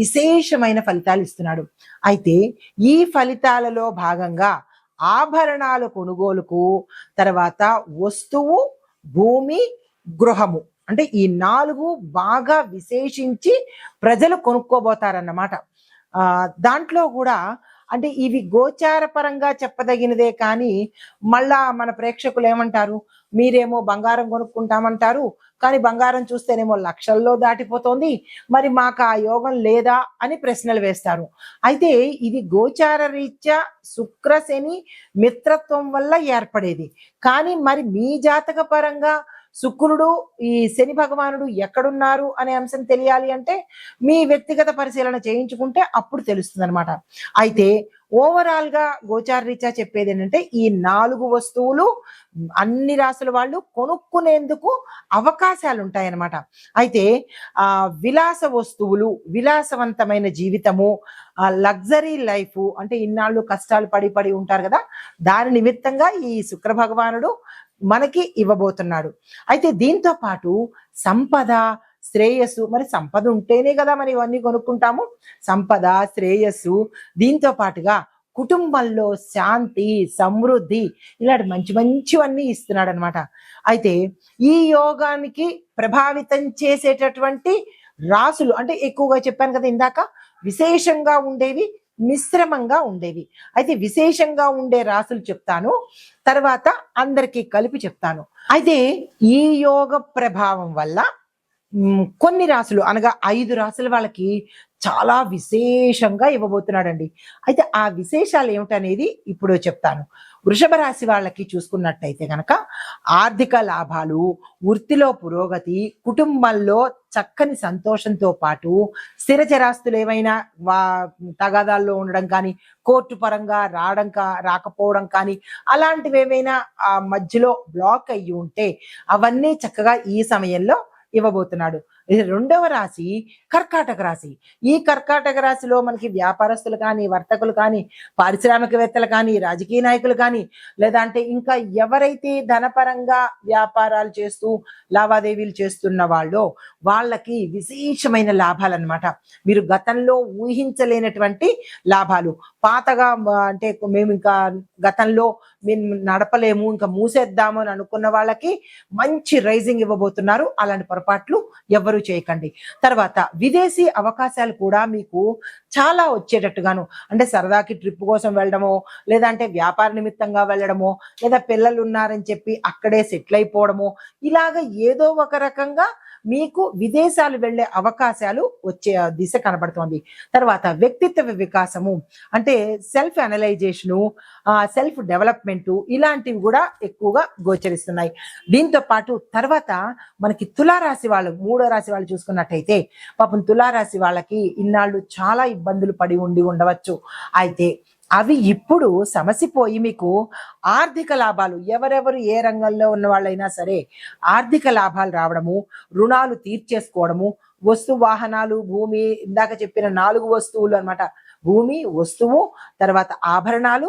విశేషమైన ఫలితాలు ఇస్తున్నాడు. అయితే ఈ ఫలితాలలో భాగంగా ఆభరణాల కొనుగోలుకు తర్వాత వస్తువు భూమి గృహము అంటే ఈ నాలుగు బాగా విశేషించి ప్రజలు కొనుక్కోబోతారన్నమాట. దాంట్లో కూడా అంటే ఇవి గోచారపరంగా చెప్పదగినదే కానీ మళ్ళా మన ప్రేక్షకులు ఏమంటారు? మీరేమో బంగారం కొనుక్కుంటామంటారు కానీ బంగారం చూస్తేనేమో లక్షల్లో దాటిపోతోంది. మరి మాకు ఆ యోగం లేదా అని ప్రశ్నలు వేస్తారు. అయితే ఇది గోచార రీత్యా శుక్రశని మిత్రత్వం వల్ల ఏర్పడేది. కానీ మరి మీ జాతక పరంగా శుక్రుడు ఈ శని భగవానుడు ఎక్కడున్నారు అనే అంశం తెలియాలి అంటే మీ వ్యక్తిగత పరిశీలన చేయించుకుంటే అప్పుడు తెలుస్తుంది అనమాట అయితే ఓవరాల్గా గోచార రీత్యా చెప్పేది ఏంటంటే ఈ నాలుగు వస్తువులు అన్ని రాసుల వాళ్ళు కొనుక్కునేందుకు అవకాశాలు ఉంటాయన్నమాట అయితే ఆ విలాస వస్తువులు విలాసవంతమైన జీవితము ఆ లగ్జరీ లైఫ్ అంటే ఇన్నాళ్ళు కష్టాలు పడి పడి ఉంటారు కదా దాని నిమిత్తంగా ఈ శుక్ర భగవానుడు మనకి ఇవ్వబోతున్నాడు. అయితే దీంతో పాటు సంపద శ్రేయస్సు మరి సంపద ఉంటేనే కదా మరి ఇవన్నీ కొనుక్కుంటాము. సంపద శ్రేయస్సు దీంతో పాటుగా కుటుంబంలో శాంతి సమృద్ధి ఇలాంటి మంచి మంచివన్నీ ఇస్తున్నాడు అనమాట అయితే ఈ యోగానికి ప్రభావితం చేసేటటువంటి రాసులు అంటే ఎక్కువగా చెప్పాను కదా ఇందాక విశేషంగా ఉండేవి మిశ్రమంగా ఉండేవి. అయితే విశేషంగా ఉండే రాసులు చెప్తాను. తర్వాత అందరికీ కలిపి చెప్తాను. అయితే ఈ యోగ ప్రభావం వల్ల కొన్ని రాసులు అనగా ఐదు రాసుల వాళ్ళకి చాలా విశేషంగా ఇవ్వబోతున్నాడండి. అయితే ఆ విశేషాలు ఏమిటనేది ఇప్పుడు చెప్తాను. వృషభ రాశి వాళ్ళకి చూసుకున్నట్టయితే కనుక ఆర్థిక లాభాలు వృత్తిలో పురోగతి కుటుంబంలో చక్కని సంతోషంతో పాటు స్థిర చరాస్తులు ఏమైనా వా తగాదాల్లో ఉండడం కానీ కోర్టు పరంగా రావడం కా రాకపోవడం కానీ అలాంటివి ఏమైనా ఆ మధ్యలో బ్లాక్ అయ్యి ఉంటే అవన్నీ చక్కగా ఈ సమయంలో ఇవ్వబోతున్నాడు. రెండవ రాశి కర్కాటక రాశి. ఈ కర్కాటక రాశిలో మనకి వ్యాపారస్తులు కానీ వర్తకులు కానీ పారిశ్రామికవేత్తలు కానీ రాజకీయ నాయకులు కానీ లేదా అంటే ఇంకా ఎవరైతే ధనపరంగా వ్యాపారాలు చేస్తూ లావాదేవీలు చేస్తున్న వాళ్ళో వాళ్ళకి విశేషమైన లాభాలు అన్నమాట మీరు గతంలో ఊహించలేనటువంటి లాభాలు. పాతగా అంటే మేము ఇంకా గతంలో మేము నడపలేము ఇంకా మూసేద్దాము అని అనుకున్న వాళ్ళకి మంచి రైజింగ్ ఇవ్వబోతున్నారు. అలాంటి పొరపాట్లు ఎవ్వరూ చేయకండి. తర్వాత విదేశీ అవకాశాలు కూడా మీకు చాలా వచ్చేటట్టుగాను అంటే సరదాకి ట్రిప్ కోసం వెళ్ళడమో లేదంటే వ్యాపార నిమిత్తంగా వెళ్ళడమో లేదా పిల్లలు ఉన్నారని చెప్పి అక్కడే సెటిల్ అయిపోవడమో ఇలాగ ఏదో ఒక రకంగా మీకు విదేశాలు వెళ్ళే అవకాశాలు వచ్చే దిశ కనబడుతోంది. తర్వాత వ్యక్తిత్వ వికాసము అంటే సెల్ఫ్ అనలైజేషను సెల్ఫ్ డెవలప్మెంట్ ఇలాంటివి కూడా ఎక్కువగా గోచరిస్తున్నాయి. దీంతో పాటు తర్వాత మనకి తులారాశి వాళ్ళు మూడో రాశి వాళ్ళు చూసుకున్నట్టయితే పాపం తులారాశి వాళ్ళకి ఇన్నాళ్ళు చాలా ఇబ్బందులు పడి ఉండి ఉండవచ్చు. అయితే అవి ఇప్పుడు సమసిపోయి మీకు ఆర్థిక లాభాలు ఎవరెవరు ఏ రంగంలో ఉన్న వాళ్ళైనా సరే ఆర్థిక లాభాలు రావడము రుణాలు తీర్చేసుకోవడము వస్తు వాహనాలు భూమి ఇందాక చెప్పిన నాలుగు వస్తువులు అన్నమాట. భూమి వస్తువు తర్వాత ఆభరణాలు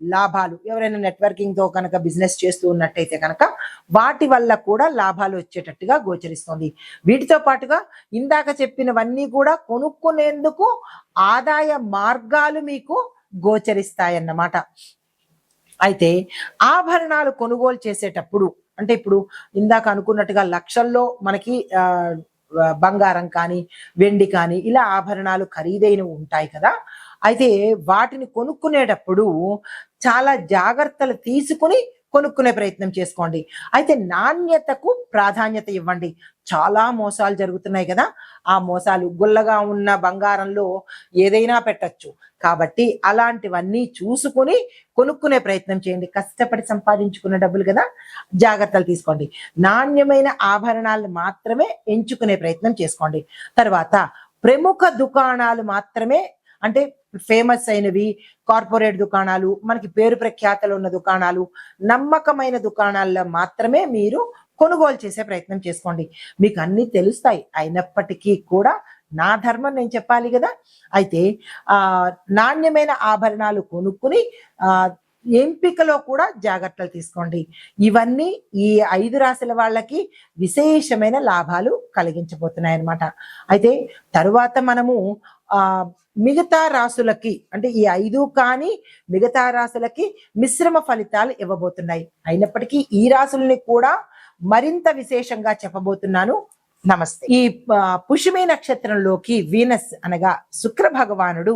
లాభాలు. ఎవరైనా నెట్వర్కింగ్తో కనుక బిజినెస్ చేస్తూ ఉన్నట్టయితే కనుక వాటి వల్ల కూడా లాభాలు వచ్చేటట్టుగా గోచరిస్తుంది. వీటితో పాటుగా ఇందాక చెప్పినవన్నీ కూడా కొనుక్కునేందుకు ఆదాయ మార్గాలు మీకు గోచరిస్తాయన్నమాట. అయితే ఆభరణాలు కొనుగోలు చేసేటప్పుడు అంటే ఇప్పుడు ఇందాక అనుకున్నట్టుగా లక్షల్లో మనకి బంగారం కానీ వెండి కానీ ఇలా ఆభరణాలు ఖరీదైనవి ఉంటాయి కదా. అయితే వాటిని కొనుక్కునేటప్పుడు చాలా జాగ్రత్తలు తీసుకుని కొనుక్కునే ప్రయత్నం చేసుకోండి. అయితే నాణ్యతకు ప్రాధాన్యత ఇవ్వండి. చాలా మోసాలు జరుగుతున్నాయి కదా. ఆ మోసాలు గుల్లగా ఉన్న బంగారంలో ఏదైనా పెట్టచ్చు. కాబట్టి అలాంటివన్నీ చూసుకుని కొనుక్కునే ప్రయత్నం చేయండి. కష్టపడి సంపాదించుకున్న డబ్బులు కదా. జాగ్రత్తలు తీసుకోండి. నాణ్యమైన ఆభరణాలను మాత్రమే ఎంచుకునే ప్రయత్నం చేసుకోండి. తర్వాత ప్రముఖ దుకాణాలు మాత్రమే అంటే ఫేమస్ అయినవి కార్పొరేట్ దుకాణాలు మనకి పేరు ప్రఖ్యాతలు ఉన్న దుకాణాలు నమ్మకమైన దుకాణాల్లో మాత్రమే మీరు కొనుగోలు చేసే ప్రయత్నం చేసుకోండి. మీకు అన్ని తెలుస్తాయి. అయినప్పటికీ కూడా నా ధర్మం నేను చెప్పాలి కదా? అయితే ఆ నాణ్యమైన ఆభరణాలు కొనుక్కుని ఆ ఎంపికలో కూడా జాగ్రత్తలు తీసుకోండి. ఇవన్నీ ఈ ఐదు రాశుల వాళ్ళకి విశేషమైన లాభాలు కలిగించబోతున్నాయి అన్నమాట అయితే తరువాత మనము ఆ మిగతా రాసులకి అంటే ఈ ఐదు కానీ మిగతా రాసులకి మిశ్రమ ఫలితాలు ఇవ్వబోతున్నాయి. అయినప్పటికీ ఈ రాసుల్ని కూడా మరింత విశేషంగా చెప్పబోతున్నాను. నమస్తే. ఈ పుష్మి పుష్యమి నక్షత్రంలోకి వీనస్ అనగా శుక్ర భగవానుడు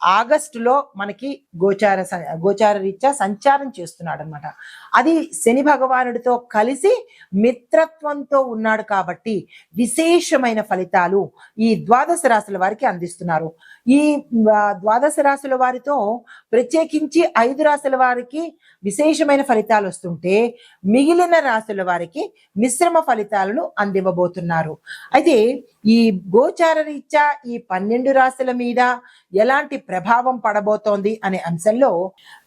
ఆగస్టులో మనకి గోచార స- గోచార రీత్యా సంచారం చేస్తున్నాడు అనమాట అది శని భగవానుడితో కలిసి మిత్రత్వంతో ఉన్నాడు కాబట్టి విశేషమైన ఫలితాలు ఈ ద్వాదశ రాశుల వారికి అందిస్తున్నారు. ఈ ద్వాదశ రాశుల వారితో ప్రత్యేకించి ఐదు రాశుల వారికి విశేషమైన ఫలితాలు వస్తుంటే మిగిలిన రాశుల వారికి మిశ్రమ ఫలితాలను అందివ్వబోతున్నారు. అయితే ఈ గోచార రీత్యా ఈ పన్నెండు రాశుల మీద ఎలాంటి ప్రభావం పడబోతోంది అనే అంశంలో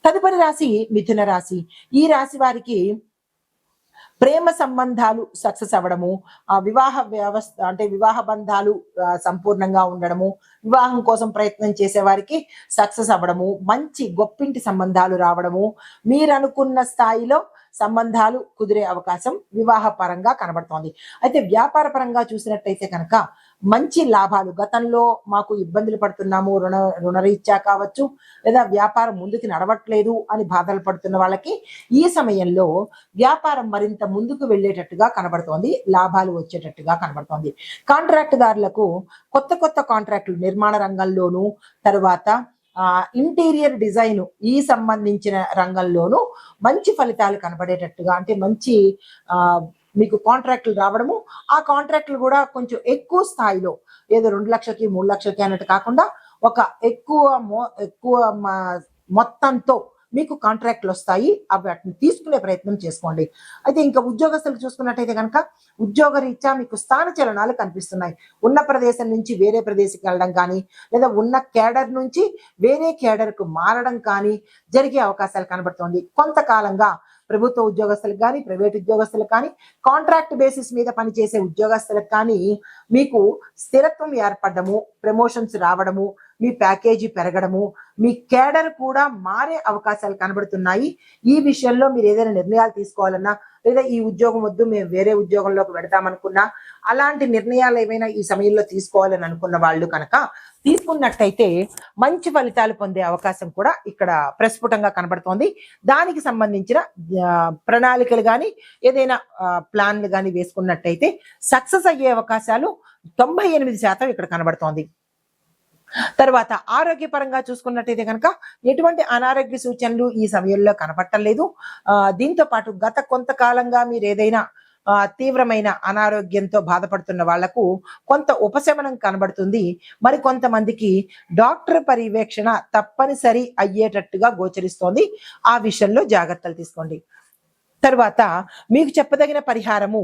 తదుపరి రాశి మిథున రాశి. ఈ రాశి వారికి ప్రేమ సంబంధాలు సక్సెస్ అవ్వడము ఆ వివాహ వ్యవస్థ అంటే వివాహ బంధాలు సంపూర్ణంగా ఉండడము వివాహం కోసం ప్రయత్నం చేసే వారికి సక్సెస్ అవ్వడము మంచి గొప్పింటి సంబంధాలు రావడము మీరు అనుకున్న స్థాయిలో సంబంధాలు కుదిరే అవకాశం వివాహ పరంగా కనబడుతోంది. అయితే వ్యాపార పరంగా చూసినట్టయితే కనుక మంచి లాభాలు. గతంలో మాకు ఇబ్బందులు పడుతున్నాము రుణ రుణరీత్యా కావచ్చు లేదా వ్యాపారం ముందుకు నడవట్లేదు అని బాధలు పడుతున్న వాళ్ళకి ఈ సమయంలో వ్యాపారం మరింత ముందుకు వెళ్ళేటట్టుగా కనబడుతోంది లాభాలు వచ్చేటట్టుగా కనబడుతోంది. కాంట్రాక్టుదారులకు కొత్త కొత్త కాంట్రాక్టులు నిర్మాణ రంగంలోనూ తర్వాత ఇంటీరియర్ డిజైన్ ఈ సంబంధించిన రంగంలోనూ మంచి ఫలితాలు కనబడేటట్టుగా అంటే మంచి మీకు కాంట్రాక్టులు రావడము ఆ కాంట్రాక్టులు కూడా కొంచెం ఎక్కువ స్థాయిలో ఏదో రెండు లక్షలకి మూడు లక్షలకి అన్నట్టు కాకుండా ఒక ఎక్కువ మో ఎక్కువ మొత్తంతో మీకు కాంట్రాక్ట్లు వస్తాయి. అవి వాటిని తీసుకునే ప్రయత్నం చేసుకోండి. అయితే ఇంకా ఉద్యోగస్తులు చూసుకున్నట్టయితే కనుక ఉద్యోగ రీత్యా మీకు స్థాన చలనాలు కనిపిస్తున్నాయి. ఉన్న ప్రదేశం నుంచి వేరే ప్రదేశంకి వెళ్ళడం కానీ లేదా ఉన్న కేడర్ నుంచి వేరే కేడర్కు మారడం కానీ జరిగే అవకాశాలు కనబడుతోంది. కొంతకాలంగా ప్రభుత్వ ఉద్యోగస్తులకు కానీ ప్రైవేట్ ఉద్యోగస్తులకు కానీ కాంట్రాక్ట్ బేసిస్ మీద పనిచేసే ఉద్యోగస్తులకు కానీ మీకు స్థిరత్వం ఏర్పడము ప్రమోషన్స్ రావడము మీ ప్యాకేజీ పెరగడము మీ కేడర్ కూడా మారే అవకాశాలు కనబడుతున్నాయి. ఈ విషయంలో మీరు ఏదైనా నిర్ణయాలు తీసుకోవాలన్నా లేదా ఈ ఉద్యోగం వద్దు మేము వేరే ఉద్యోగంలోకి పెడతామనుకున్నా అలాంటి నిర్ణయాలు ఏమైనా ఈ సమయంలో తీసుకోవాలని అనుకున్న వాళ్ళు కనుక తీసుకున్నట్టయితే మంచి ఫలితాలు పొందే అవకాశం కూడా ఇక్కడ ప్రస్ఫుటంగా కనబడుతోంది. దానికి సంబంధించిన ప్రణాళికలు కానీ ఏదైనా ప్లాన్లు కానీ వేసుకున్నట్టయితే సక్సెస్ అయ్యే అవకాశాలు తొంభై ఎనిమిది శాతం ఇక్కడ కనబడుతోంది. తర్వాత ఆరోగ్యపరంగా చూసుకున్నట్టయితే కనుక ఎటువంటి అనారోగ్య సూచనలు ఈ సమయంలో కనపట్టలేదు. దీంతో పాటు గత కొంతకాలంగా మీరు ఏదైనా తీవ్రమైన అనారోగ్యంతో బాధపడుతున్న వాళ్ళకు కొంత ఉపశమనం కనబడుతుంది. మరి కొంతమందికి డాక్టర్ పర్యవేక్షణ తప్పనిసరి అయ్యేటట్టుగా గోచరిస్తోంది. ఆ విషయంలో జాగ్రత్తలు తీసుకోండి. తర్వాత మీకు చెప్పదగిన పరిహారము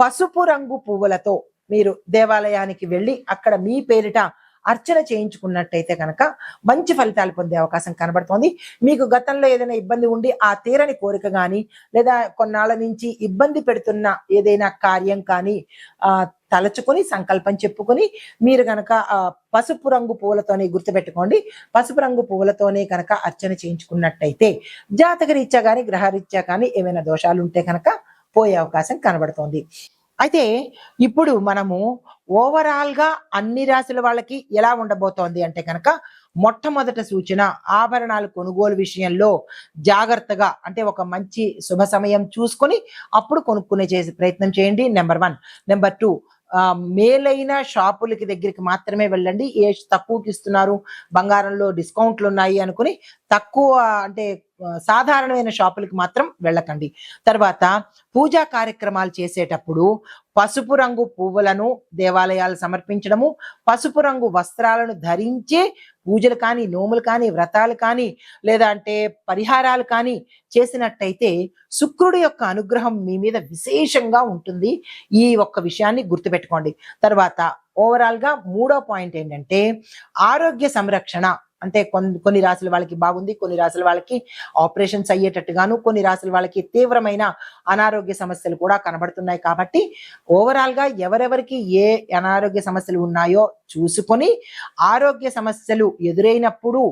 పసుపు రంగు పువ్వులతో మీరు దేవాలయానికి వెళ్ళి అక్కడ మీ పేరిట అర్చన చేయించుకున్నట్టయితే కనుక మంచి ఫలితాలు పొందే అవకాశం కనబడుతోంది. మీకు గతంలో ఏదైనా ఇబ్బంది ఉండి ఆ తీరని కోరిక కానీ లేదా కొన్నాళ్ళ నుంచి ఇబ్బంది పెడుతున్న ఏదైనా కార్యం కానీ ఆ తలచుకొని సంకల్పం చెప్పుకొని మీరు కనుక పసుపు రంగు పువ్వులతోనే గుర్తుపెట్టుకోండి. పసుపు రంగు పువ్వులతోనే కనుక అర్చన చేయించుకున్నట్టయితే జాతకరీత్యా కానీ గ్రహరీత్యా కానీ ఏమైనా దోషాలు ఉంటే కనుక పోయే అవకాశం కనబడుతోంది. అయితే ఇప్పుడు మనము ఓవరాల్గా అన్ని రాశుల వాళ్ళకి ఎలా ఉండబోతోంది అంటే కనుక మొట్టమొదట సూచన ఆభరణాలు కొనుగోలు విషయంలో జాగ్రత్తగా అంటే ఒక మంచి శుభ సమయం చూసుకొని అప్పుడు కొనుక్కునే చేసే ప్రయత్నం చేయండి. నెంబర్ వన్ నెంబర్ టూ మేలైన షాపులకి దగ్గరికి మాత్రమే వెళ్ళండి. ఏ తక్కువకి ఇస్తున్నారు? బంగారంలో డిస్కౌంట్లు ఉన్నాయి అనుకుని తక్కువ అంటే సాధారణమైన షాపులకు మాత్రం వెళ్ళకండి. తర్వాత పూజా కార్యక్రమాలు చేసేటప్పుడు పసుపు రంగు పువ్వులను దేవాలయాలు సమర్పించడము పసుపు రంగు వస్త్రాలను ధరించే పూజలు కానీ నోములు కానీ వ్రతాలు కానీ లేదా అంటే పరిహారాలు కానీ చేసినట్టయితే శుక్రుడి యొక్క అనుగ్రహం మీ మీద విశేషంగా ఉంటుంది. ఈ ఒక్క విషయాన్ని గుర్తుపెట్టుకోండి. తర్వాత ఓవరాల్గా మూడో పాయింట్ ఏంటంటే ఆరోగ్య సంరక్షణ అంటే కొన్ని కొన్ని రాశుల వాళ్ళకి బాగుంది కొన్ని రాశుల వాళ్ళకి ఆపరేషన్స్ అయ్యేటట్టుగాను కొన్ని రాశుల వాళ్ళకి తీవ్రమైన అనారోగ్య సమస్యలు కూడా కనబడుతున్నాయి. కాబట్టి ఓవరాల్గా ఎవరెవరికి ఏ అనారోగ్య సమస్యలు ఉన్నాయో చూసుకొని ఆరోగ్య సమస్యలు ఎదురైనప్పుడు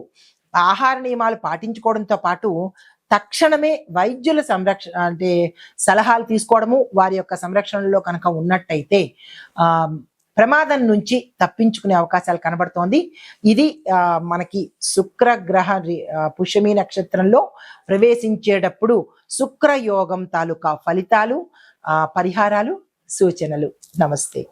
ఆహార నియమాలు పాటించుకోవడంతో పాటు తక్షణమే వైద్యుల సంరక్షణ అంటే సలహాలు తీసుకోవడము వారి యొక్క సంరక్షణలో కనుక ఉన్నట్టయితే ఆ ప్రమాదం నుంచి తప్పించుకునే అవకాశాలు కనబడుతోంది. ఇది ఆ, మనకి శుక్రగ్రహ రి- పుష్యమి నక్షత్రంలో ప్రవేశించేటప్పుడు శుక్రయోగం తాలూకా ఫలితాలు ఆ, పరిహారాలు సూచనలు. నమస్తే.